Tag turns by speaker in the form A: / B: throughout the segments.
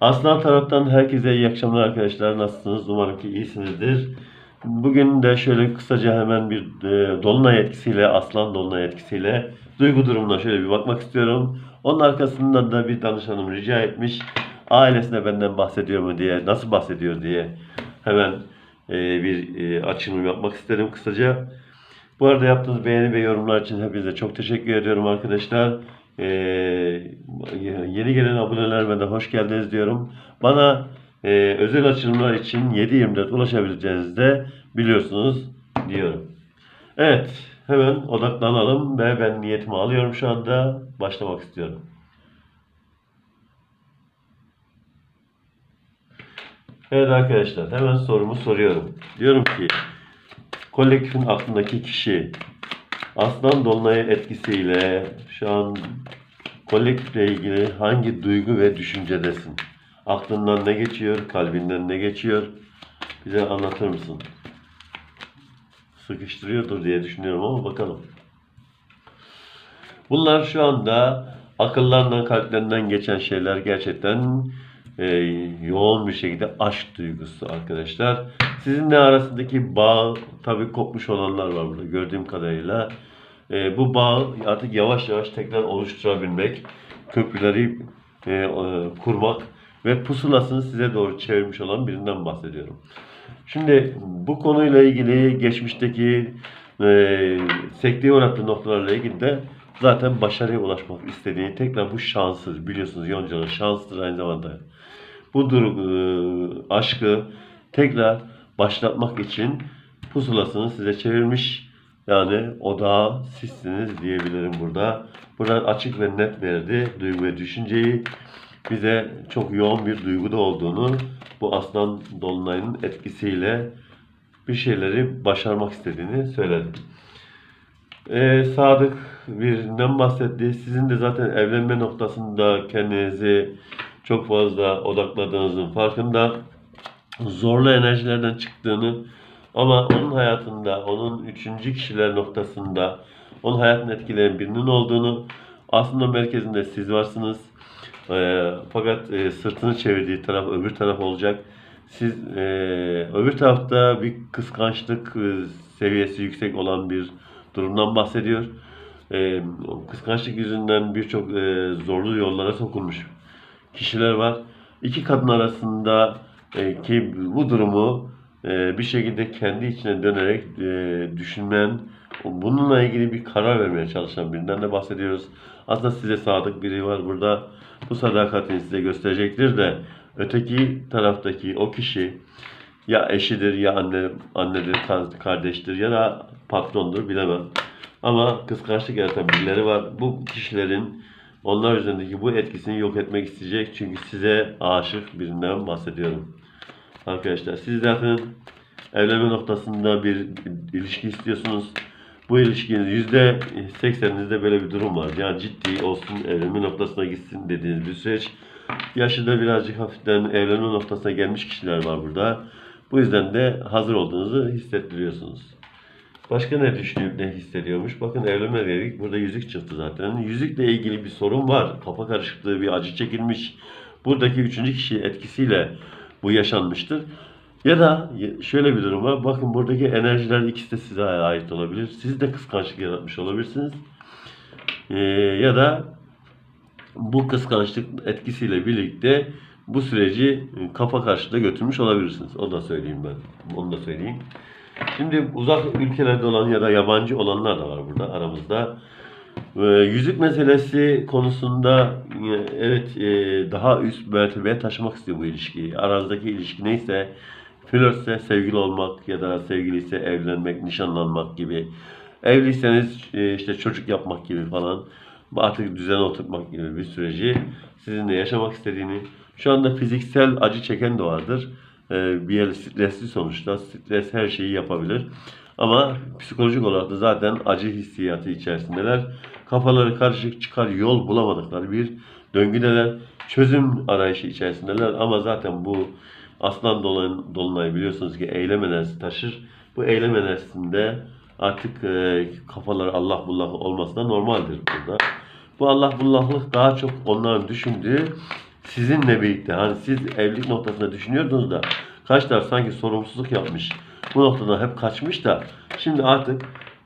A: Aslan taraftan herkese iyi akşamlar arkadaşlar. Nasılsınız? Umarım ki iyisinizdir. Bugün de şöyle kısaca hemen bir e, dolunay etkisiyle, aslan dolunay etkisiyle duygu durumuna şöyle bir bakmak istiyorum. Onun arkasından da bir danışanım rica etmiş. Ailesine benden bahsediyor mu diye, nasıl bahsediyor diye hemen e, bir e, açılım yapmak isterim kısaca. Bu arada yaptığınız beğeni ve yorumlar için hepinize çok teşekkür ediyorum arkadaşlar. Ee, yeni gelen abonelerime de hoş geldiniz diyorum. Bana e, özel açılımlar için 7-24 ulaşabileceğinizi de biliyorsunuz diyorum. Evet, hemen odaklanalım ve ben niyetimi alıyorum şu anda. Başlamak istiyorum. Evet arkadaşlar, hemen sorumu soruyorum. Diyorum ki, kolektifin aklındaki kişi Aslan Dolunay'ı etkisiyle şu an kolektifle ilgili hangi duygu ve düşüncedesin? Aklından ne geçiyor, kalbinden ne geçiyor? Bize anlatır mısın? Sıkıştırıyordur diye düşünüyorum ama bakalım. Bunlar şu anda akıllarından, kalplerinden geçen şeyler gerçekten e, yoğun bir şekilde aşk duygusu arkadaşlar. Sizinle arasındaki bağ tabii kopmuş olanlar var burada gördüğüm kadarıyla. E, bu bağ artık yavaş yavaş tekrar oluşturabilmek, köprüleri e, e, kurmak ve pusulasını size doğru çevirmiş olan birinden bahsediyorum. Şimdi bu konuyla ilgili geçmişteki e, sekteye uğrattığı noktalarla ilgili de zaten başarıya ulaşmak istediğini tekrar bu şansı biliyorsunuz Yonca'nın şanstır aynı zamanda. Bu durum, e, aşkı tekrar başlatmak için pusulasını size çevirmiş. Yani odağı sizsiniz diyebilirim burada. Burada açık ve net verdi duygu ve düşünceyi. Bize çok yoğun bir duyguda olduğunu bu aslan dolunayının etkisiyle bir şeyleri başarmak istediğini söyledi. Ee, Sadık birinden bahsetti. Sizin de zaten evlenme noktasında kendinizi çok fazla odakladığınızın farkında. Zorlu enerjilerden çıktığını ama onun hayatında, onun üçüncü kişiler noktasında onun hayatını etkileyen birinin olduğunu aslında merkezinde siz varsınız. Ee, fakat e, sırtını çevirdiği taraf öbür taraf olacak. Siz e, öbür tarafta bir kıskançlık e, seviyesi yüksek olan bir durumdan bahsediyor. E, kıskançlık yüzünden birçok e, zorlu yollara sokulmuş kişiler var. İki kadın arasında e, ki bu durumu e, bir şekilde kendi içine dönerek e, düşünmen, bununla ilgili bir karar vermeye çalışan birinden de bahsediyoruz. Aslında size sadık biri var burada. Bu sadakatini size gösterecektir de öteki taraftaki o kişi ya eşidir ya anne annedir, kardeştir ya da patrondur bilemem. Ama kıskançlık yaratan birileri var. Bu kişilerin onlar üzerindeki bu etkisini yok etmek isteyecek. Çünkü size aşık birinden bahsediyorum. Arkadaşlar siz zaten evlenme noktasında bir ilişki istiyorsunuz. Bu ilişkinin yüzde sekseninizde böyle bir durum var. Yani ciddi olsun, evlenme noktasına gitsin dediğiniz bir süreç. Yaşı da birazcık hafiften evlenme noktasına gelmiş kişiler var burada. Bu yüzden de hazır olduğunuzu hissettiriyorsunuz. Başka ne düşünüyor, ne hissediyormuş? Bakın evlenme dedik. Burada yüzük çıktı zaten. Yüzükle ilgili bir sorun var. Kafa karışıklığı, bir acı çekilmiş. Buradaki üçüncü kişi etkisiyle bu yaşanmıştır. Ya da şöyle bir durum var. Bakın buradaki enerjiler ikisi de size ait olabilir. Siz de kıskançlık yaratmış olabilirsiniz. Ee, ya da bu kıskançlık etkisiyle birlikte bu süreci kafa karşıda götürmüş olabilirsiniz. O da söyleyeyim ben. Onu da söyleyeyim. Şimdi uzak ülkelerde olan ya da yabancı olanlar da var burada aramızda. Ee, yüzük meselesi konusunda e, evet e, daha üst mertebeye taşımak istiyor bu ilişkiyi. Aranızdaki ilişki neyse flörtse sevgili olmak ya da sevgiliyse evlenmek, nişanlanmak gibi. Evliyseniz e, işte çocuk yapmak gibi falan artık düzene oturtmak gibi bir süreci sizinle yaşamak istediğini şu anda fiziksel acı çeken de vardır. Ee, bir yer stresli sonuçta. Stres her şeyi yapabilir. Ama psikolojik olarak da zaten acı hissiyatı içerisindeler. Kafaları karışık çıkar yol bulamadıkları bir döngüdeler. Çözüm arayışı içerisindeler ama zaten bu aslan dolun, dolunay biliyorsunuz ki eylem enerjisi taşır. Bu eylem enerjisinde artık e, kafaları Allah bullah olması da normaldir burada. Bu Allah bullahlık daha çok onların düşündüğü sizinle birlikte hani siz evlilik noktasında düşünüyordunuz da taraf sanki sorumsuzluk yapmış. Bu noktadan hep kaçmış da şimdi artık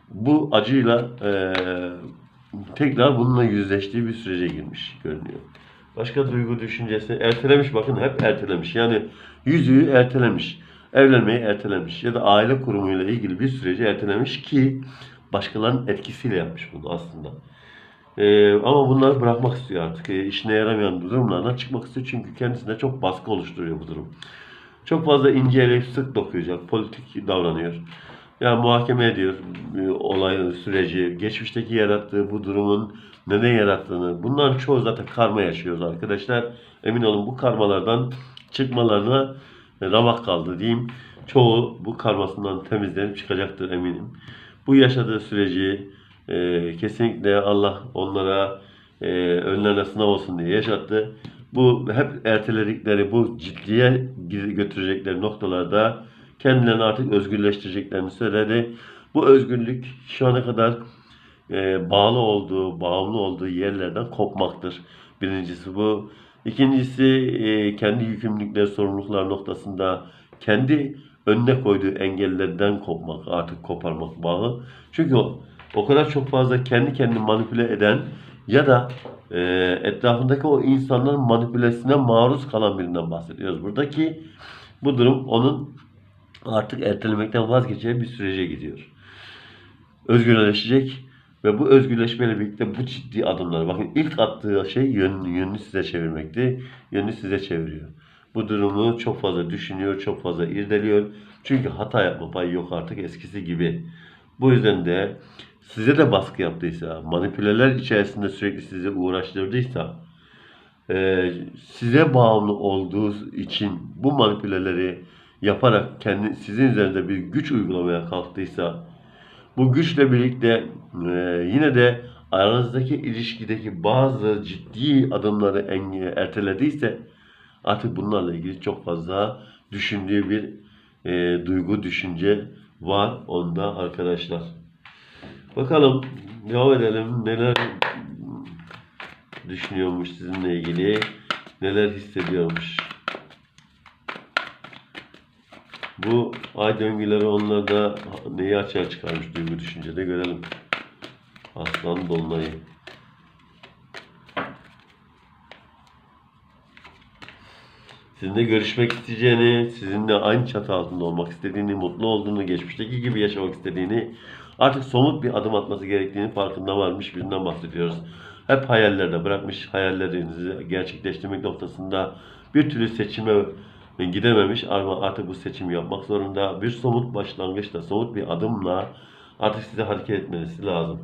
A: bu acıyla eee, tekrar bununla yüzleştiği bir sürece girmiş görünüyor. Başka duygu düşüncesi ertelemiş bakın hep ertelemiş. Yani yüzüğü ertelemiş. Evlenmeyi ertelemiş ya da aile kurumuyla ilgili bir süreci ertelemiş ki başkalarının etkisiyle yapmış bunu aslında. Ee, ama bunları bırakmak istiyor artık. Ee, işine yaramayan durumlardan çıkmak istiyor çünkü kendisine çok baskı oluşturuyor bu durum. Çok fazla ince eleyip sık dokuyacak, politik davranıyor. Yani muhakeme ediyor e, olay süreci, geçmişteki yarattığı bu durumun neden yarattığını. Bunların çoğu zaten karma yaşıyoruz arkadaşlar. Emin olun bu karmalardan çıkmalarına e, ramak kaldı diyeyim. Çoğu bu karmasından temizlenip çıkacaktır eminim. Bu yaşadığı süreci e, kesinlikle Allah onlara e, önlerine sınav olsun diye yaşattı. Bu hep erteledikleri bu ciddiye götürecekleri noktalarda kendilerini artık özgürleştireceklerini söyledi. Bu özgürlük şu ana kadar e, bağlı olduğu, bağımlı olduğu yerlerden kopmaktır. Birincisi bu. İkincisi e, kendi yükümlülükleri, sorumluluklar noktasında kendi önüne koyduğu engellerden kopmak, artık koparmak bağı. Çünkü o, o kadar çok fazla kendi kendini manipüle eden ya da e, etrafındaki o insanların manipülesine maruz kalan birinden bahsediyoruz. Buradaki bu durum onun artık ertelemekten vazgeçeceği bir sürece gidiyor. Özgürleşecek ve bu özgürleşmeyle birlikte bu ciddi adımlar. Bakın ilk attığı şey yönünü, yönünü size çevirmekti. Yönünü size çeviriyor. Bu durumu çok fazla düşünüyor, çok fazla irdeliyor. Çünkü hata yapma payı yok artık eskisi gibi. Bu yüzden de size de baskı yaptıysa, manipüleler içerisinde sürekli sizi uğraştırdıysa, e, size bağımlı olduğu için bu manipüleleri yaparak kendi sizin üzerinde bir güç uygulamaya kalktıysa, bu güçle birlikte e, yine de aranızdaki ilişkideki bazı ciddi adımları enge- ertelediyse artık bunlarla ilgili çok fazla düşündüğü bir e, duygu, düşünce var onda arkadaşlar. Bakalım devam edelim. Neler düşünüyormuş sizinle ilgili, neler hissediyormuş. Bu ay döngüleri onlarda neyi açığa çıkarmış duygu düşüncede görelim. Aslan Dolunay'ı. Sizinle görüşmek isteyeceğini, sizinle aynı çatı altında olmak istediğini, mutlu olduğunu, geçmişteki gibi yaşamak istediğini, artık somut bir adım atması gerektiğini farkında varmış birinden bahsediyoruz. Hep hayallerde bırakmış, hayallerinizi gerçekleştirmek noktasında bir türlü seçime gidememiş ama artık bu seçimi yapmak zorunda. Bir somut başlangıçla, somut bir adımla artık size hareket etmeniz lazım.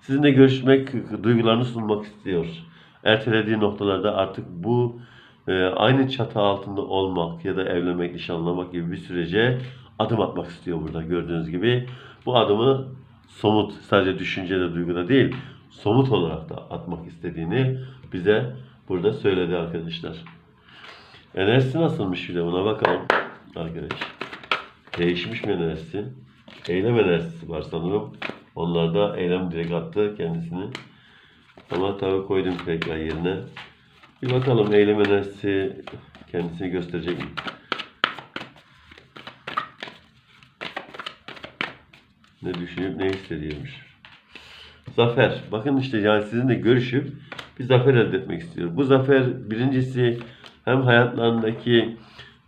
A: Sizinle görüşmek, duygularını sunmak istiyor. Ertelediği noktalarda artık bu e, aynı çatı altında olmak ya da evlenmek, nişanlamak gibi bir sürece adım atmak istiyor burada gördüğünüz gibi. Bu adımı somut, sadece düşüncede, duyguda değil, somut olarak da atmak istediğini bize burada söyledi arkadaşlar. Enerjisi nasılmış bir de buna bakalım arkadaş. Değişmiş mi enerjisi? Eylem enerjisi var sanırım. Onlar da eylem direkt attı kendisini. Ama tabii koydum tekrar yerine. Bir bakalım eylem enerjisi kendisini gösterecek mi? Ne düşünüp ne hissediyormuş. Zafer. Bakın işte yani sizinle görüşüp bir zafer elde etmek istiyor. Bu zafer birincisi hem hayatlarındaki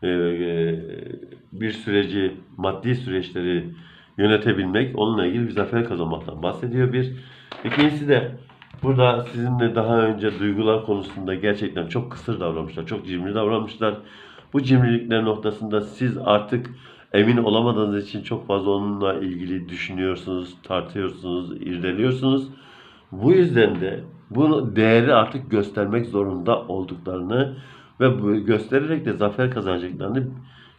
A: e, e, bir süreci, maddi süreçleri yönetebilmek, onunla ilgili bir zafer kazanmaktan bahsediyor bir. İkincisi de burada sizinle daha önce duygular konusunda gerçekten çok kısır davranmışlar, çok cimri davranmışlar. Bu cimrilikler noktasında siz artık emin olamadığınız için çok fazla onunla ilgili düşünüyorsunuz, tartıyorsunuz, irdeliyorsunuz. Bu yüzden de bunu değeri artık göstermek zorunda olduklarını ve bu göstererek de zafer kazanacaklarını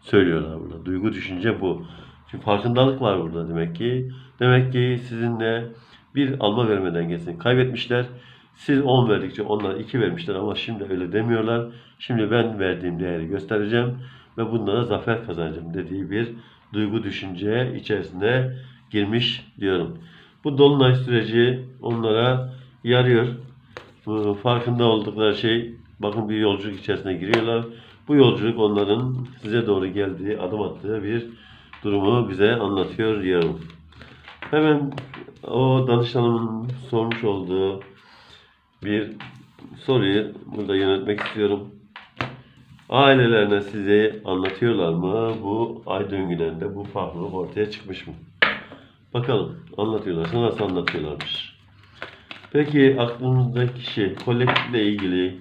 A: söylüyorlar burada. Duygu düşünce bu. Çünkü farkındalık var burada demek ki. Demek ki sizinle bir alma verme dengesini kaybetmişler. Siz 10 verdikçe onlar 2 vermişler ama şimdi öyle demiyorlar. Şimdi ben verdiğim değeri göstereceğim ve bunlara zafer kazanacağım dediği bir duygu düşünce içerisinde girmiş diyorum. Bu dolunay süreci onlara yarıyor. Farkında oldukları şey Bakın bir yolculuk içerisine giriyorlar. Bu yolculuk onların size doğru geldiği, adım attığı bir durumu bize anlatıyor diyorum. Hemen o danışanımın sormuş olduğu bir soruyu burada yönetmek istiyorum. Ailelerine size anlatıyorlar mı? Bu ay döngülerinde bu farklılık ortaya çıkmış mı? Bakalım anlatıyorlarsa nasıl anlatıyorlarmış. Peki aklınızdaki kişi kolektifle ilgili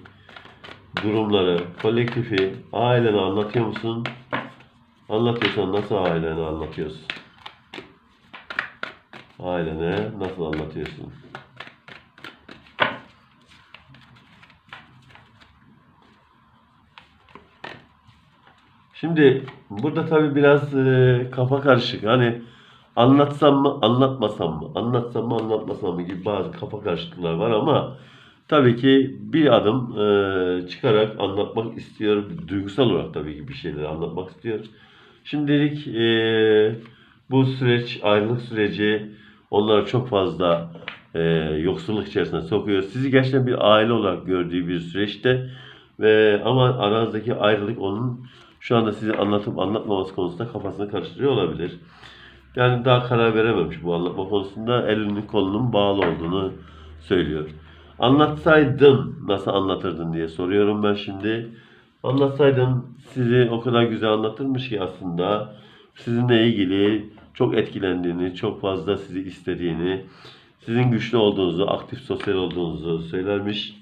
A: durumları, kolektifi ailene anlatıyor musun? Anlatıyorsan nasıl ailene anlatıyorsun? Ailene nasıl anlatıyorsun? Şimdi burada tabii biraz e, kafa karışık. Hani anlatsam mı, anlatmasam mı, anlatsam mı, anlatmasam mı gibi bazı kafa karışıklıklar var ama tabii ki bir adım e, çıkarak anlatmak istiyor. Duygusal olarak tabii ki bir şeyleri anlatmak istiyor. Şimdilik e, bu süreç, ayrılık süreci onları çok fazla e, yoksulluk içerisine sokuyor. Sizi gerçekten bir aile olarak gördüğü bir süreçte ve ama aranızdaki ayrılık onun şu anda size anlatıp anlatmaması konusunda kafasını karıştırıyor olabilir. Yani daha karar verememiş bu anlatma konusunda elinin kolunun bağlı olduğunu söylüyor. Anlatsaydın nasıl anlatırdın diye soruyorum ben şimdi. Anlatsaydın sizi o kadar güzel anlatırmış ki aslında sizinle ilgili çok etkilendiğini, çok fazla sizi istediğini, sizin güçlü olduğunuzu, aktif sosyal olduğunuzu söylermiş.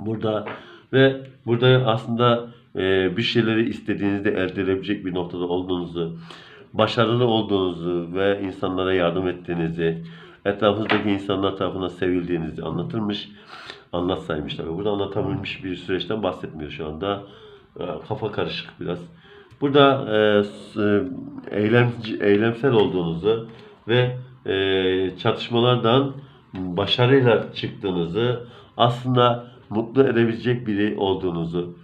A: Burada ve burada aslında e, bir şeyleri istediğinizde elde edebilecek bir noktada olduğunuzu, başarılı olduğunuzu ve insanlara yardım ettiğinizi, etrafınızdaki insanlar tarafından sevildiğinizi anlatırmış. Anlatsaymış tabii. Burada anlatabilmiş bir süreçten bahsetmiyor şu anda. E, kafa karışık biraz. Burada e, s- eylem, eylemsel olduğunuzu ve e, çatışmalardan başarıyla çıktığınızı aslında mutlu edebilecek biri olduğunuzu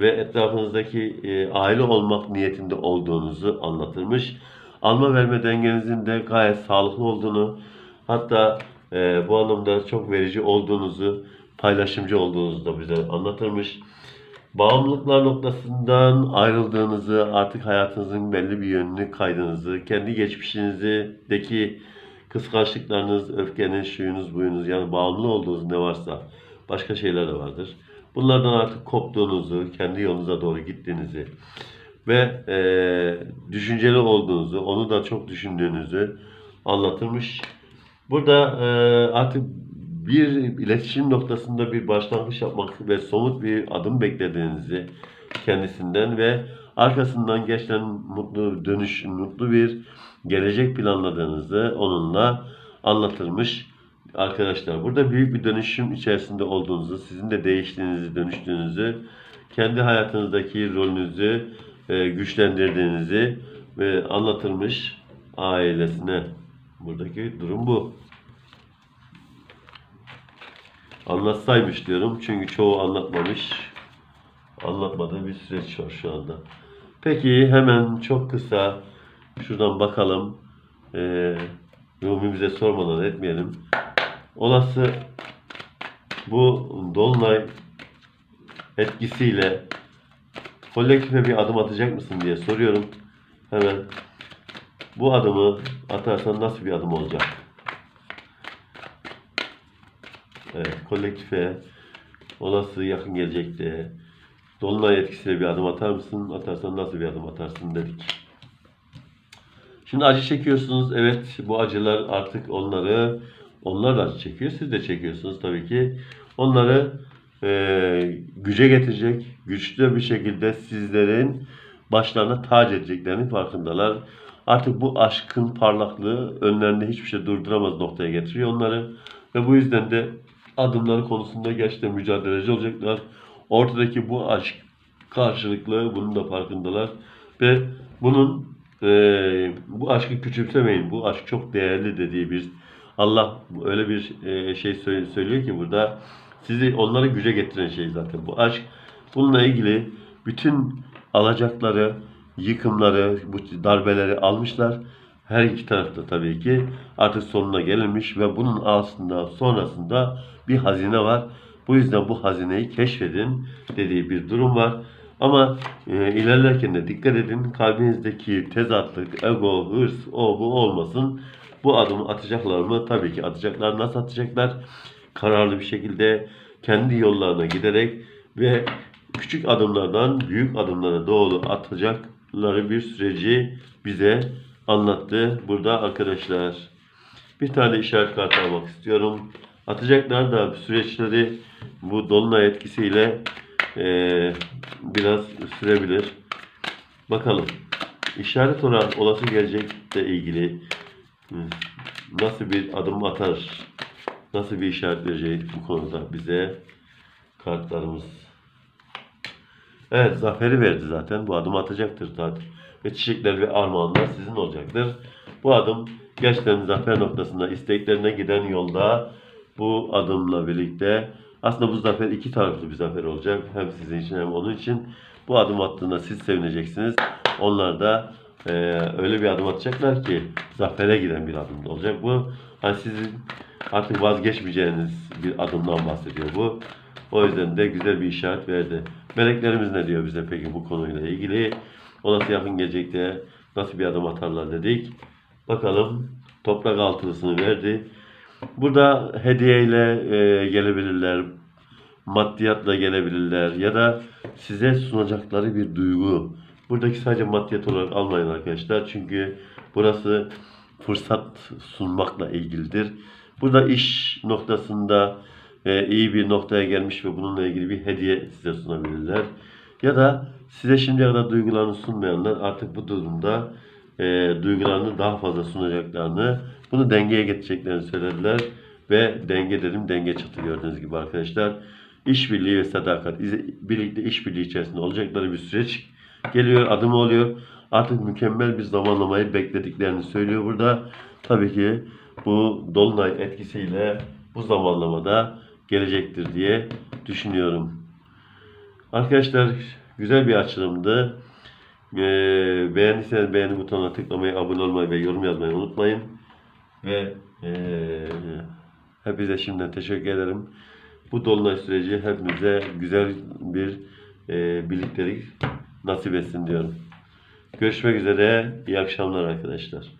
A: ve etrafınızdaki e, aile olmak niyetinde olduğunuzu anlatırmış. Alma verme dengenizin de gayet sağlıklı olduğunu hatta e, bu anlamda çok verici olduğunuzu, paylaşımcı olduğunuzu da bize anlatırmış. Bağımlılıklar noktasından ayrıldığınızı, artık hayatınızın belli bir yönünü kaydığınızı, kendi geçmişinizdeki kıskançlıklarınız, öfkeniz, şuyunuz, buyunuz yani bağımlı olduğunuz ne varsa başka şeyler de vardır. Bunlardan artık koptuğunuzu, kendi yolunuza doğru gittiğinizi ve eee, düşünceli olduğunuzu, onu da çok düşündüğünüzü anlatılmış. Burada eee, artık bir iletişim noktasında bir başlangıç yapmak ve somut bir adım beklediğinizi kendisinden ve arkasından gerçekten mutlu dönüş, mutlu bir gelecek planladığınızı onunla anlatılmış arkadaşlar. Burada büyük bir dönüşüm içerisinde olduğunuzu, sizin de değiştiğinizi, dönüştüğünüzü, kendi hayatınızdaki rolünüzü e, güçlendirdiğinizi ve anlatılmış ailesine. Buradaki durum bu. Anlatsaymış diyorum çünkü çoğu anlatmamış. Anlatmadığı bir süreç var şu anda. Peki hemen çok kısa şuradan bakalım. Ee, Rumi bize sormadan etmeyelim. Olası bu dolunay etkisiyle kolektife bir adım atacak mısın diye soruyorum. Hemen bu adımı atarsan nasıl bir adım olacak? Evet, kolektife olası yakın gelecekte dolunay etkisiyle bir adım atar mısın? Atarsan nasıl bir adım atarsın dedik. Şimdi acı çekiyorsunuz. Evet bu acılar artık onları onlar da çekiyor. Siz de çekiyorsunuz tabii ki. Onları eee, güce getirecek, güçlü bir şekilde sizlerin başlarına tac edeceklerinin farkındalar. Artık bu aşkın parlaklığı önlerinde hiçbir şey durduramaz noktaya getiriyor onları. Ve bu yüzden de adımları konusunda gerçekten mücadeleci olacaklar. Ortadaki bu aşk karşılıklı bunun da farkındalar. Ve bunun eee, bu aşkı küçümsemeyin. Bu aşk çok değerli dediği bir Allah öyle bir eee, şey söylüyor ki burada sizi onları güce getiren şey zaten bu aşk. Bununla ilgili bütün alacakları, yıkımları, bu darbeleri almışlar. Her iki tarafta tabii ki artık sonuna gelinmiş ve bunun aslında sonrasında bir hazine var. Bu yüzden bu hazineyi keşfedin dediği bir durum var. Ama e, ilerlerken de dikkat edin kalbinizdeki tezatlık, ego, hırs, o bu olmasın. Bu adımı atacaklar mı? Tabii ki atacaklar. Nasıl atacaklar? Kararlı bir şekilde kendi yollarına giderek ve küçük adımlardan büyük adımlara doğru atacakları bir süreci bize anlattı burada arkadaşlar. Bir tane işaret kartı almak istiyorum. Atacaklar da süreçleri bu dolunay etkisiyle eee, biraz sürebilir. Bakalım. İşaret olarak olası gelecekle ilgili nasıl bir adım atar, nasıl bir işaret verecek bu konuda bize kartlarımız. Evet, zaferi verdi zaten. Bu adım atacaktır zaten. Ve çiçekler ve armağanlar sizin olacaktır. Bu adım gerçekten zafer noktasında isteklerine giden yolda bu adımla birlikte aslında bu zafer iki taraflı bir zafer olacak. Hem sizin için hem onun için. Bu adım attığında siz sevineceksiniz. Onlar da eee, öyle bir adım atacaklar ki zafere giden bir adım olacak bu. Hani sizin artık vazgeçmeyeceğiniz bir adımdan bahsediyor bu. O yüzden de güzel bir işaret verdi. Meleklerimiz ne diyor bize peki bu konuyla ilgili? Olası yakın gelecekte nasıl bir adım atarlar dedik. Bakalım toprak altılısını verdi. Burada hediyeyle e, gelebilirler, maddiyatla gelebilirler ya da size sunacakları bir duygu. Buradaki sadece maddiyat olarak almayın arkadaşlar. Çünkü burası fırsat sunmakla ilgilidir. Burada iş noktasında e, iyi bir noktaya gelmiş ve bununla ilgili bir hediye size sunabilirler. Ya da size şimdiye kadar duygularını sunmayanlar artık bu durumda e, duygularını daha fazla sunacaklarını, bunu dengeye getireceklerini söylediler. Ve denge dedim, denge çatı gördüğünüz gibi arkadaşlar. İşbirliği ve sadakat, birlikte işbirliği içerisinde olacakları bir süreç geliyor, adım oluyor. Artık mükemmel bir zamanlamayı beklediklerini söylüyor burada. Tabii ki bu dolunay etkisiyle bu zamanlamada gelecektir diye düşünüyorum. Arkadaşlar güzel bir açılımdı. Ee, beğendiyseniz beğeni butonuna tıklamayı, abone olmayı ve yorum yazmayı unutmayın. Ve ee, hepinize şimdiden teşekkür ederim. Bu dolunay süreci hepimize güzel bir ee, birliktelik nasip etsin diyorum. Görüşmek üzere. İyi akşamlar arkadaşlar.